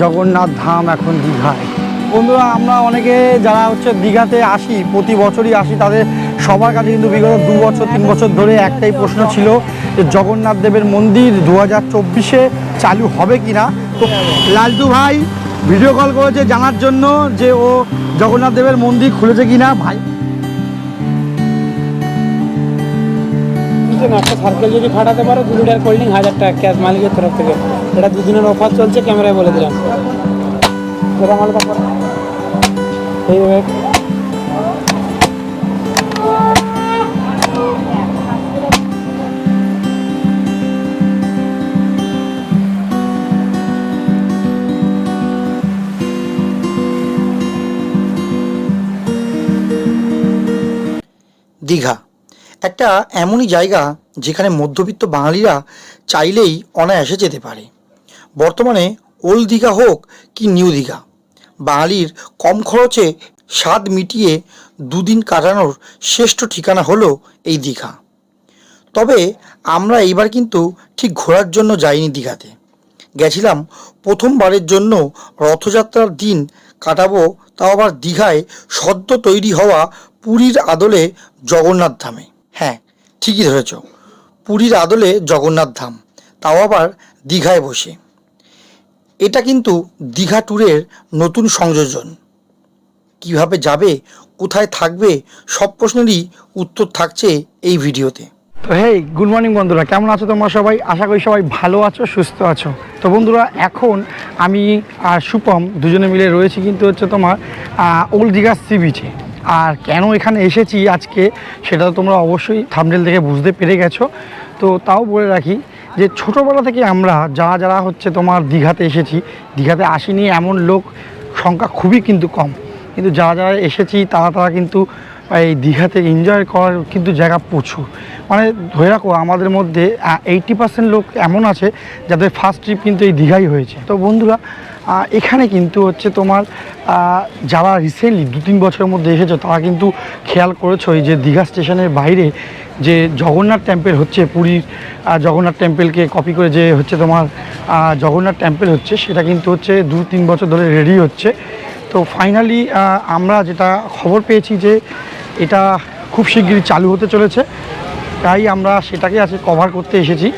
জগন্নাথ ধাম এখন দীঘায়। বন্ধুরা, আমরা অনেকে যারা হচ্ছে দীঘাতে আসি, প্রতি বছরই আসি, তাদের সবার কাছে কিন্তু বিগত দু বছর, তিন বছর ধরে একটাই প্রশ্ন ছিল যে জগন্নাথ দেবের মন্দির দু হাজার চব্বিশে চালু হবে কি না তো লালটু ভাই ভিডিও কল করেছে জানার জন্য যে ও জগন্নাথ দেবের মন্দির খুলেছে কি না ভাই বুঝলেন একটা সার্কেল যদি ফাটাতে পারো, দু লিটার কোল্ড ড্রিঙ্ক হাজার টাকা ক্যাশ মালিকের তরফ থেকে। এটা দুদিনের অফার চলছে ক্যামেরায় বলে দিলাম। দীঘা। একটা এমনই জায়গা যেখানে মধ্যবিত্ত বাঙালিরা চাইলেই অনায়াসে যেতে পারে। বর্তমানে ওল্ড দীঘা হোক কি নিউ দীঘা, বাঙালির কম খরচে স্বাদ মিটিয়ে দুদিন কাটানোর শ্রেষ্ঠ ঠিকানা হলো এই দীঘা। তবে আমরা এইবার কিন্তু ঠিক ঘোরার জন্য যাইনি দীঘাতে। গেছিলাম প্রথমবারের জন্য রথযাত্রার দিন কাটাবো, তাও আবার দীঘায় সদ্য তৈরি হওয়া পুরীর আদলে জগন্নাথ ধামে। হ্যাঁ ঠিকই ধরেছ। পুরীর আদলে জগন্নাথ ধাম, তাও আবার দীঘায় বসে। এটা কিন্তু দীঘা ট্যুরের নতুন সংযোজন। কীভাবে যাবে, কোথায় থাকবে, সব প্রশ্নেরই উত্তর থাকছে এই ভিডিওতে। তো হেই, গুড মর্নিং বন্ধুরা, কেমন আছো তোমরা সবাই? আশা করি সবাই ভালো আছো, সুস্থ আছো। তো বন্ধুরা, এখন আমি আর সুপম দুজনে মিলে রয়েছি কিন্তু হচ্ছে তোমার ওল্ড দীঘা সি বিচে আর কেন এখানে এসেছি আজকে, সেটা তোমরা অবশ্যই থামডেল থেকে বুঝতে পেরে গেছো। তো তাও বলে রাখি যে ছোটোবেলা থেকে আমরা যারা যারা হচ্ছে তোমার দীঘাতে এসেছি, দীঘাতে আসিনি এমন লোক সংখ্যা খুবই কিন্তু কম। কিন্তু যারা যারা এসেছি, তারা তারা কিন্তু এই দীঘাতে এনজয় করার কিন্তু জায়গা প্রচুর। মানে ধরে রাখো, আমাদের মধ্যে এইটি পার্সেন্ট লোক এমন আছে যাদের ফার্স্ট ট্রিপ কিন্তু এই দীঘাই হয়েছে। তো বন্ধুরা এখানে কিন্তু হচ্ছে তোমার যারা রিসেন্টলি দু তিন বছরের মধ্যে এসেছ, তারা কিন্তু খেয়াল করেছ যে দীঘা স্টেশনের বাইরে যে জগন্নাথ টেম্পেল হচ্ছে, পুরীর জগন্নাথ টেম্পেলকে কপি করে যে হচ্ছে তোমার জগন্নাথ টেম্পেল হচ্ছে, সেটা কিন্তু হচ্ছে দু তিন বছর ধরে রেডি হচ্ছে। তো ফাইনালি আমরা যেটা খবর পেয়েছি যে এটা খুব শিগগিরই চালু হতে চলেছে। তাই আমরা সেটাকে আজকে কভার করতে এসেছি,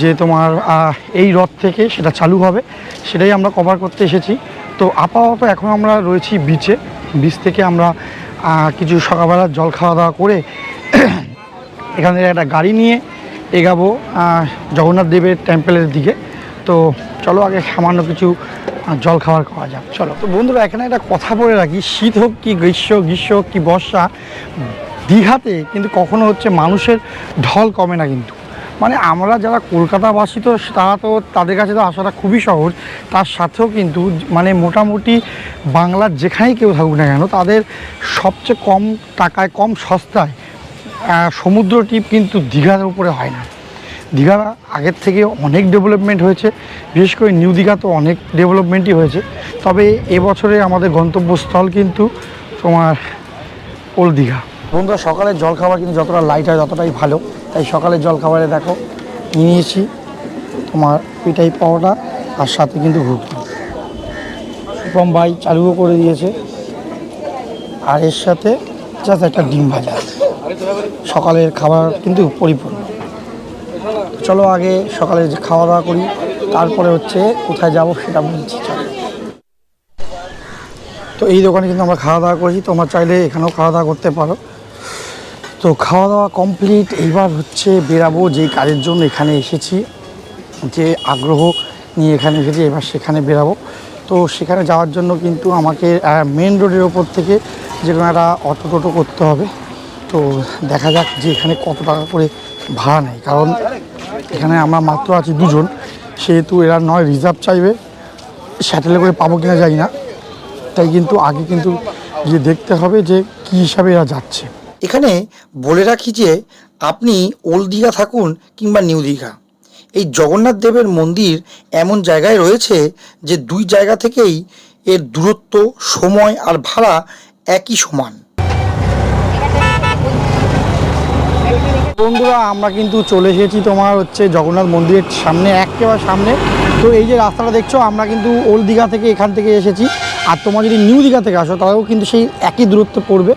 যে তোমার এই রথ থেকে সেটা চালু হবে, সেটাই আমরা কভার করতে এসেছি। তো আপাতত এখন আমরা রয়েছি বিচে বিচ থেকে আমরা কিছু সকালবেলা জল খাওয়া দাওয়া করে এখান থেকে একটা গাড়ি নিয়ে এগাবো জগন্নাথ দেবের টেম্পেলের দিকে। তো চলো আগে সামান্য কিছু জল খাবার খাওয়া যাক। চলো। তো বন্ধুরা, এখানে একটা কথা বলে রাখি, শীত হোক কি গ্রীষ্ম গ্রীষ্ম হোক কি বর্ষা, দীঘাতে কিন্তু কখনো হচ্ছে মানুষের ঢল কমে না কিন্তু। মানে আমরা যারা কলকাতাবাসী তো, তারা তো তাদের কাছে তো আসাটা খুবই সহজ। তার সাথেও কিন্তু মানে মোটামুটি বাংলার যেখানেই কেউ থাকুক না কেন, তাদের সবচেয়ে কম টাকায়, কম সস্তায় সমুদ্র ট্রিপ কিন্তু দীঘার উপরে হয় না। দীঘা আগের থেকে অনেক ডেভেলপমেন্ট হয়েছে। বিশেষ করে নিউ দীঘা তো অনেক ডেভেলপমেন্টই হয়েছে। তবে এবছরে আমাদের গন্তব্যস্থল কিন্তু তোমার ওল্ড দীঘা। বন্ধুরা, সকালের জলখাবার কিন্তু যতটা লাইট হয়, ততটাই ভালো। তাই সকালের জলখাবারে দেখো, নিয়ে নিয়েছি তোমার পিঠাই পাওয়াটা আর সাথে কিন্তু ঘুগনি। সুপম ভাই চালুও করে দিয়েছে। আর এর সাথে জাস্ট একটা ডিম ভাজা। সকালের খাবার কিন্তু পরিপূর্ণ। চলো আগে সকালে খাওয়া দাওয়া করি, তারপরে হচ্ছে কোথায় যাব সেটা বলছি, চলো। তো এই দোকানে কিন্তু আমরা খাওয়া দাওয়া করেছি, তোমরা চাইলে এখানেও খাওয়া দাওয়া করতে পারো। তো খাওয়া দাওয়া কমপ্লিট, এইবার হচ্ছে বেরাবো যে কাজের জন্য এখানে এসেছি, যে আগ্রহ নিয়ে এখানে এসেছি, এবার সেখানে বেরাবো। তো সেখানে যাওয়ার জন্য কিন্তু আমাকে মেন রোডের ওপর থেকে যে কোনো একটা অটো টোটো করতে হবে। তো দেখা যাক যে এখানে কত টাকা করে ভাড়া নেয়, কারণ এখানে আমরা মাত্র আছি দুজন। সেহেতু এরা নয় রিজার্ভ চাইবে। স্যাটেলে করে পাবো কিনা যাই না। তাই কিন্তু আগে কিন্তু গিয়ে দেখতে হবে যে কী হিসাবে এরা যাচ্ছে। এখানে বলে রাখি যে আপনি ওল্ড দীঘা থাকুন কিংবা নিউ দীঘা। এই জগন্নাথ দেবের মন্দির এমন জায়গায় রয়েছে যে দুই জায়গা থেকেই এর দূরত্ব, সময় আর ভাড়া একই সমান। বন্ধুরা, আমরা কিন্তু চলে এসেছি তোমার হচ্ছে জগন্নাথ মন্দিরের সামনে, একেবারে সামনে। তো এই যে রাস্তাটা দেখছ, আমরা কিন্তু ওল্ড দীঘা থেকে এখান থেকে এসেছি। আর তোমার যদি নিউ দীঘা থেকে আসো, তাহলেও কিন্তু সেই একই দূরত্ব পড়বে।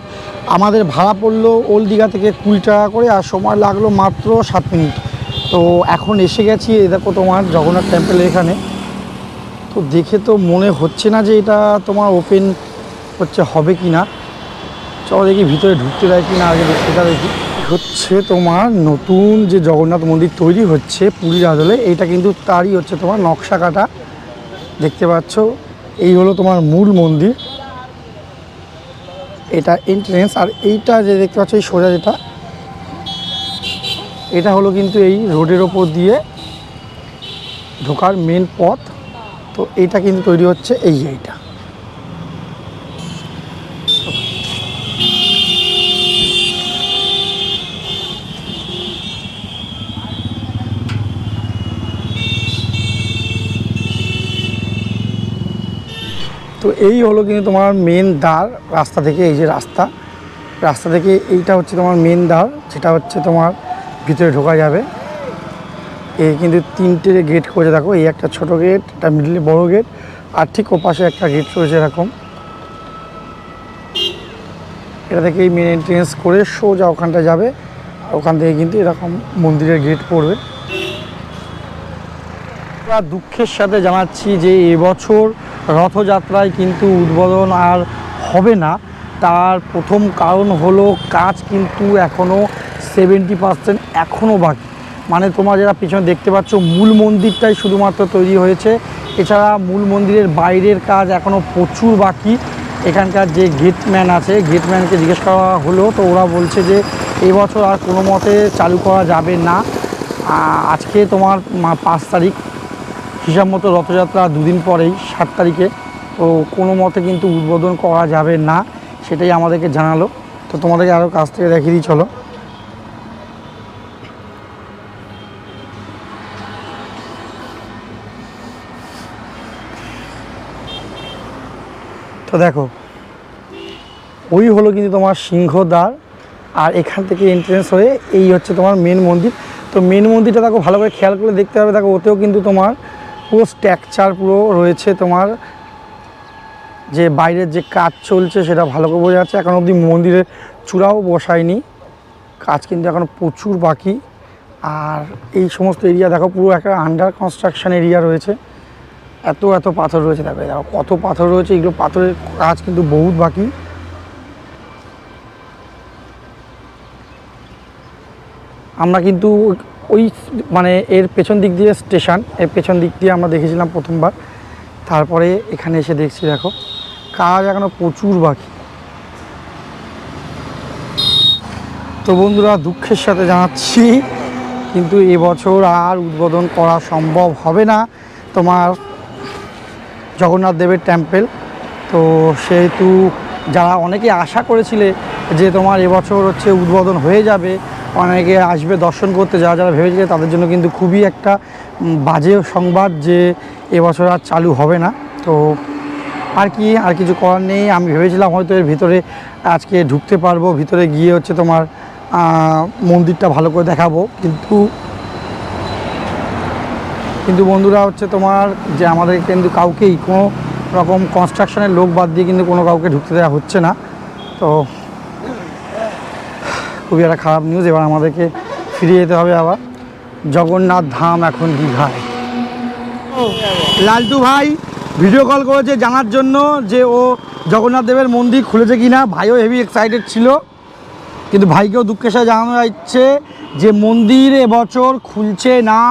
আমাদের ভাড়া পড়ল ওল্ড দীঘা থেকে কুড়ি টাকা করে, আর সময় লাগল মাত্র সাত মিনিট। তো এখন এসে গেছি, এই দেখো তোমার জগন্নাথ টেম্পেলের এখানে। তো দেখে তো মনে হচ্ছে না যে এটা তোমার ওপেন হচ্ছে, হবে কি না চলো দেখি ভিতরে ঢুকতে দেয় কি না, আগে সেটা দেখি হচ্ছে তোমার? নতুন যে জগন্নাথ মন্দির তৈরি হচ্ছে পুরীর আদলে এইটা কিন্তু তারই হচ্ছে তোমার নকশা কাটা। দেখতে পাচ্ছ, এই হলো তোমার মূল মন্দির। এটা এন্ট্রেন্স আর এইটা যে দেখতে পাচ্ছ, এই সোজা যেটা, এটা হলো কিন্তু এই রোডের ওপর দিয়ে ঢোকার মেন পথ। তো এইটা কিন্তু তৈরি হচ্ছে, এই এইটা। তো এই হলো কিন্তু তোমার মেন দ্বার রাস্তা থেকে, এই যে রাস্তা। রাস্তা থেকে এইটা হচ্ছে তোমার মেন দ্বার, যেটা হচ্ছে তোমার ভিতরে ঢোকা যাবে। এই কিন্তু তিনটে গেট করে দেখো, এই একটা ছোট গেট একটা মিডলে বড় গেট আর ঠিক ওপাশে একটা গেট রয়েছে এরকম। এটা থেকে এই মেন এন্ট্রেন্স করে সোজা ওখানটা যাবে ওখান থেকে কিন্তু এরকম মন্দিরের গেট পড়বে। দুঃখের সাথে জানাচ্ছি যে এবছর রথযাত্রায় কিন্তু উদ্বোধন আর হবে না। তার প্রথম কারণ হলো কাজ কিন্তু এখনও সেভেন্টি পার্সেন্ট এখনও বাকি। মানে তোমরা যারা পিছনে দেখতে পাচ্ছ, মূল মন্দিরটাই শুধুমাত্র তৈরি হয়েছে। এছাড়া মূল মন্দিরের বাইরের কাজ এখনও প্রচুর বাকি। এখানকার যে গেটম্যান আছে গেটম্যানকে জিজ্ঞেস করা হলো, তো ওরা বলছে যে এবছর আর কোনো মতে চালু করা যাবে না। আজকে তোমার পাঁচ তারিখ। হিসাব মতো রথযাত্রা দুদিন পরেই, সাত তারিখে। তো কোনো মতে কিন্তু উদ্বোধন করা যাবে না, সেটাই আমাদেরকে জানালো। তো তোমাদেরকে আরও কাছ থেকে দেখিয়ে দিই, চলো। তো দেখো, ওই হলো কিন্তু তোমার সিংহদ্বার, আর এখান থেকে এন্ট্রেন্স হয়ে এই হচ্ছে তোমার মেন মন্দির। তো মেন মন্দিরটা দেখো ভালো করে খেয়াল করে দেখতে হবে। দেখো, ওতেও কিন্তু তোমার পুরো স্ট্রাকচার পুরো রয়েছে তোমার। যে বাইরের যে কাজ চলছে সেটা ভালো করে বোঝা যাচ্ছে। এখন অবধি মন্দিরের চূড়াও বসায়নি। কাজ কিন্তু এখন প্রচুর বাকি। আর এই সমস্ত এরিয়া দেখো, পুরো একটা আন্ডার কনস্ট্রাকশান এরিয়া রয়েছে। এত এত পাথর রয়েছে, দেখো দেখো, কত পাথর রয়েছে। এগুলো পাথরের কাজ কিন্তু বহুত বাকি। আমরা কিন্তু ওই মানে এর পেছন দিক দিয়ে স্টেশন, এর পেছন দিক দিয়ে আমরা দেখেছিলাম প্রথমবার। তারপরে এখানে এসে দেখছি, দেখো, কাজ এখনও প্রচুর বাকি। তো বন্ধুরা, দুঃখের সাথে জানাচ্ছি, কিন্তু এবছর আর উদ্বোধন করা সম্ভব হবে না। তোমার জগন্নাথ দেবের টেম্পেল তো সেহেতু যারা অনেকে আশা করেছিলে যে তোমার এবছর হচ্ছে উদ্বোধন হয়ে যাবে অনেকে আসবে দর্শন করতে, যারা যারা ভেবেছিলে তাদের জন্য কিন্তু খুবই একটা বাজে সংবাদ যে এবছর আর চালু হবে না। তো আর কি, আর কিছু করার নেই। আমি ভেবেছিলাম হয়তো এর ভিতরে আজকে ঢুকতে পারব, ভিতরে গিয়ে হচ্ছে তোমার মন্দিরটা ভালো করে দেখাবো। কিন্তু কিন্তু বন্ধুরা হচ্ছে তোমার যে আমাদের কিন্তু কাউকেই কোনো রকম কনস্ট্রাকশনের লোক বাদ দিয়ে কিন্তু কোনো কাউকে ঢুকতে দেওয়া হচ্ছে না। তো খুবই একটা খারাপ নিউজ এবার আমাদেরকে ফিরে যেতে হবে আবার। জগন্নাথ ধাম এখন দীঘায়। লালটু ভাই ভিডিও কল করেছে জানার জন্য যে ও জগন্নাথ দেবের মন্দির খুলেছে কি না ভাইও হেভি এক্সাইটেড ছিল। কিন্তু ভাইকেও দুঃখের সাথে জানানো যাচ্ছে যে মন্দির এবছর খুলছে না।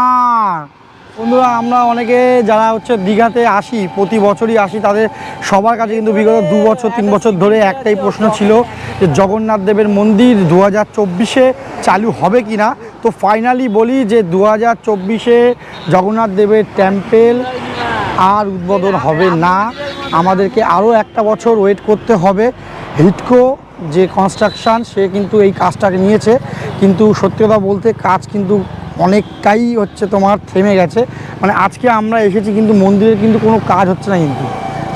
বন্ধুরা, আমরা অনেকে যারা হচ্ছে দীঘাতে আসি, প্রতি বছরই আসি, তাদের সবার কাছে কিন্তু বিগত দু বছর, তিন বছর ধরে একটাই প্রশ্ন ছিল যে জগন্নাথ দেবের মন্দির দু হাজার চব্বিশে চালু হবে কি না তো ফাইনালি বলি যে দু হাজার চব্বিশে জগন্নাথ দেবের টেম্পেল আর উদ্বোধন হবে না। আমাদেরকে আরও একটা বছর ওয়েট করতে হবে। হিটকো যে কনস্ট্রাকশান সে কিন্তু এই কাজটাকে নিয়েছে। কিন্তু সত্যি কথা বলতে কাজ কিন্তু অনেকটাই হচ্ছে তোমার থেমে গেছে। মানে আজকে আমরা এসেছি কিন্তু মন্দিরের কিন্তু কোনো কাজ হচ্ছে না কিন্তু।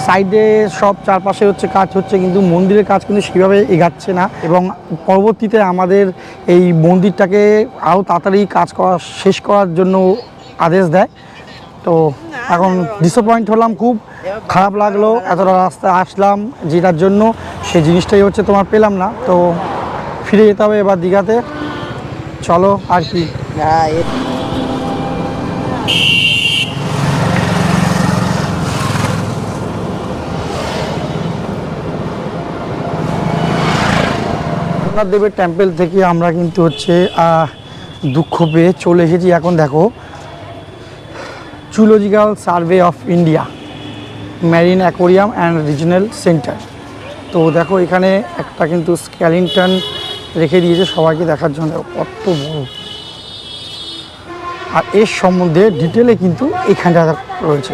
সাইডে সব চারপাশে হচ্ছে কাজ হচ্ছে কিন্তু মন্দিরের কাজ কিন্তু সেভাবে এগাচ্ছে না। এবং পরবর্তীতে আমাদের এই মন্দিরটাকে আরও তাড়াতাড়ি কাজ করা শেষ করার জন্য আদেশ দেয়। তো এখন ডিসঅ্যাপয়েন্ট হলাম খুব। খারাপ লাগল, এতটা রাস্তায় আসলাম যেটার জন্য, সেই জিনিসটাই হচ্ছে তোমার পেলাম না। তো ফিরে যেতে হবে এবার দীঘাতে। চলো, আর কি। রঘুনাথ দেবের টেম্পেল থেকে আমরা কিন্তু হচ্ছে দুঃখ পেয়ে চলে এসেছি। এখন দেখো zoological survey of India marine aquarium and regional centre তো দেখো এখানে একটা কিন্তু স্ক্যালিংটন রেখে দিয়েছে সবাইকে দেখার জন্য। কত বড়। আর এর সম্বন্ধে ডিটেলে কিন্তু এখানটা রয়েছে।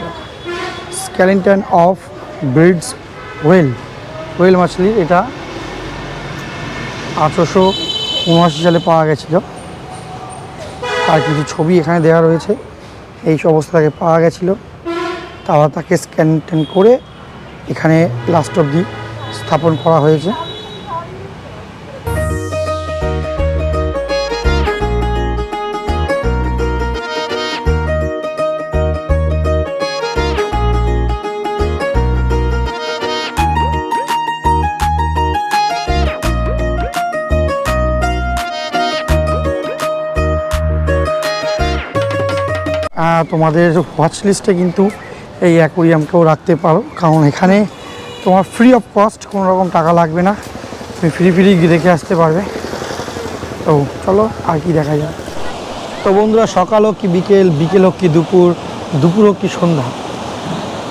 Skeleton of Bryde's whale whale মাছলি, এটা আঠেরোশো উনআশি সালে পাওয়া গেছিল। তার কিছু ছবি এখানে দেওয়া রয়েছে। এই অবস্থা পাওয়া গেছিল। তারপর তাকে স্ক্যান ট্যান করে এখানে লাস্ট অব্দি স্থাপন করা হয়েছে। তোমাদের ওয়াচ লিস্টে কিন্তু এই অ্যাকোরিয়ামকেও রাখতে পারো। কারণ এখানে তোমার ফ্রি অফ কস্ট কোনো রকম টাকা লাগবে না। তুমি ফ্রি ফ্রি দেখে আসতে পারবে। তো চলো আর কি দেখা যায়। তো বন্ধুরা, সকাল হোক কি বিকেল বিকেল হোক কি দুপুর দুপুর হোক কি সন্ধ্যা,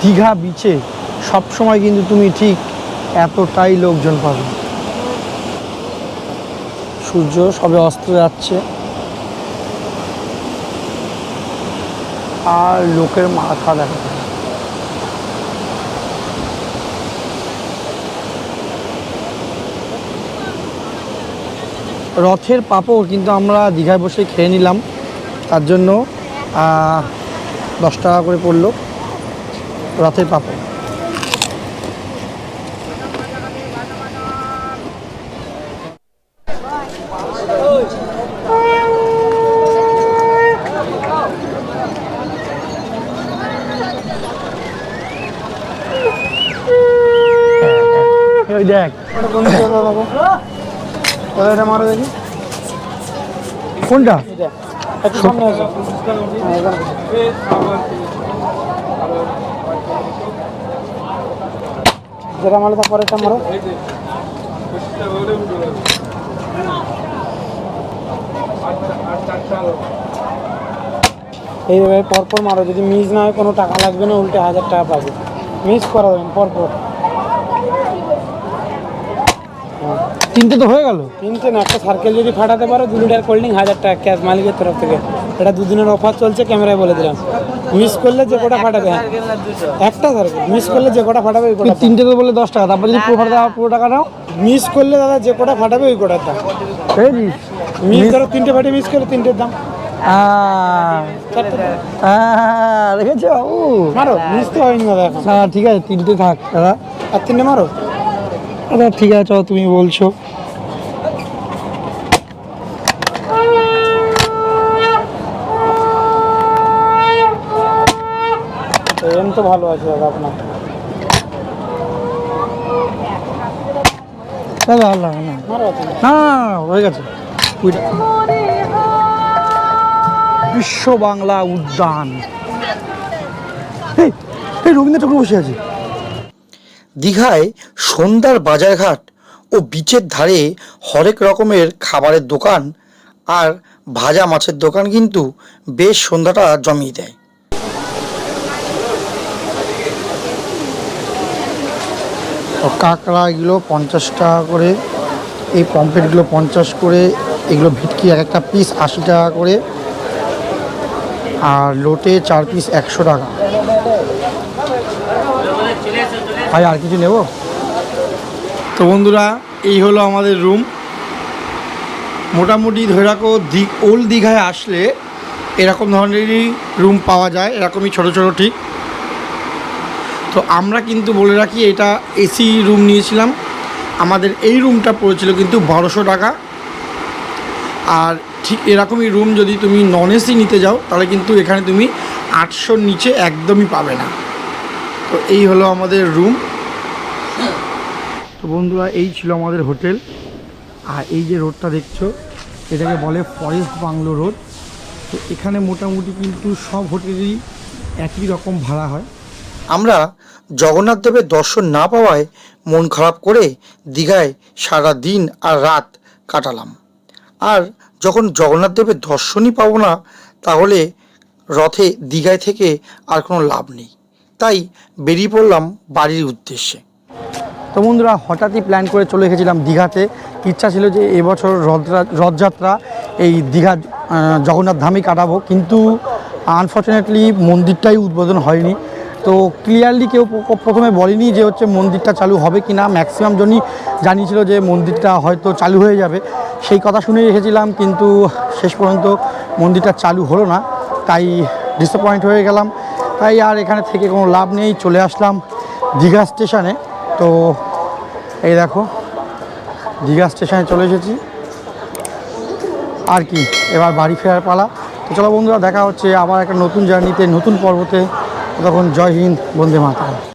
দীঘা বিচে সবসময় কিন্তু তুমি ঠিক এতটাই লোকজন পাবে। সূর্য সবে অস্ত যাচ্ছে। আর লোকের মাথা দেখা। রথের পাপড় কিন্তু আমরা দীঘায় বসে খেয়ে নিলাম। তার জন্য দশ টাকা করে পড়ল রথের পাপড়। দেখ ওটা কোন দিকে দাদা বাবু? দাদা এটা মারো দেখি? কোনটা? একটু সামনে আসো। যেটা মারো তারপরে এটা মারো। এইভাবে পরপর মারো। যদি মিস না হয় কোনো টাকা লাগবে না উল্টে হাজার টাকা পাবে। মিস করা দেবেন পরপর। তিনটে তো হয়ে গেল? তিনটে না একটা সার্কেল যদি ফাটাতে পারো দু লিটার কোল্ড ড্রিঙ্ক হাজার টাকা ক্যাশ মালিকের তরফ থেকে। এটা দুদিনের অফার চলছে ক্যামেরায় বলে দিলাম। মিস করলে যে কটা ফাটাবে হ্যাঁ। একটা সার্কেল মিস করলে যে কটা ফাটাবে ওই কটা তিনটে তো বলে দশ টাকা তারপর যদি পুরো ফাটা পুরো টাকা নাও। মিস করলে দাদা যে কটা ফাটাবে ওই কটার দাম। বুঝেছিস মিস ধরো তিনটে ফাটে মিস করে তিনটের দাম। দেখেছ? মারো মিস তো হয়নি দাদা ঠিক আছে তিনটে থাক দাদা। আর তিনটে মারো? দাদা ঠিক আছে চলো তুমি বলছো। এম তো ভালো আছে দাদা আপনার। দাদা আল্লাহ না। হয়ে গেছে। বিশ্ব বাংলা উদ্যান। এই রবীন্দ্র ঠাকুর বসে আছে। দীঘায় সন্ধ্যার বাজারঘাট ও বিচের ধারে হরেক রকমের খাবারের দোকান আর ভাজা মাছের দোকান কিন্তু বেশ সন্ধ্যাটা জমিয়ে দেয়। কাঁকড়া এগুলো পঞ্চাশ টাকা করে, এই পম্পলেটগুলো পঞ্চাশ করে, এগুলো ভিটকি এক একটা পিস আশি টাকা করে, আর লোটে চার পিস একশো টাকা। ভাই, আর কিছু নেব? তো বন্ধুরা, এই হলো আমাদের রুম মোটামুটি ধরে রাখো দিঘ ওল্ড দীঘায় আসলে এরকম ধরনেরই রুম পাওয়া যায়, এরকমই ছোট ছোট ঠিক। তো আমরা কিন্তু বলে রাখি, এটা এসি রুম নিয়েছিলাম। আমাদের এই রুমটা পড়েছিল কিন্তু বারোশো টাকা। আর ঠিক এরকমই রুম যদি তুমি নন এসি নিতে যাও, তাহলে কিন্তু এখানে তুমি আটশোর নিচে একদমই পাবে না। তো এই হলো আমাদের রুম তো বন্ধুরা এই ছিল আমাদের হোটেল। আর এই যে রোডটা দেখছ এটাকে বলে ফরেস্ট বাংলো রোড। তো এখানে মোটামুটি কিন্তু সব হোটেলেরই একই রকম ভাড়া হয়। আমরা জগন্নাথ দেবের দর্শন না পাওয়ায় মন খারাপ করে দীঘায় সারা দিন আর রাত কাটালাম। আর যখন জগন্নাথ দেবের দর্শনই পাবো না তাহলে রথে দীঘায় থেকে আর কোনো লাভ নেই। তাই বেরিয়ে পড়লাম বাড়ির উদ্দেশ্যে। তো বন্ধুরা, হঠাৎই প্ল্যান করে চলে গেছিলাম দীঘাতে। ইচ্ছা ছিল যে এবছর রথযাত্রা এই দীঘা জগন্নাথ ধামই কাটাবো। কিন্তু আনফর্চুনেটলি মন্দিরটাই উদ্বোধন হয়নি। তো ক্লিয়ারলি কেউ প্রথমে বলেনি যে হচ্ছে মন্দিরটা চালু হবে কি না ম্যাক্সিমাম জনই জানিয়েছিল যে মন্দিরটা হয়তো চালু হয়ে যাবে। সেই কথা শুনে এসেছিলাম, কিন্তু শেষ পর্যন্ত মন্দিরটা চালু হলো না। তাই ডিসঅ্যাপয়েন্ট হয়ে গেলাম। তাই আর এখানে থেকে কোনো লাভ নেই, চলে আসলাম দীঘা স্টেশনে। তো এই দেখো, দীঘা স্টেশনে চলে এসেছি। আর কি, এবার বাড়ি ফেরার পালা। তো চলো বন্ধুরা, দেখা হচ্ছে আবার একটা নতুন জার্নিতে, নতুন পর্বতে। তখন জয় হিন্দ, বন্দে মাতা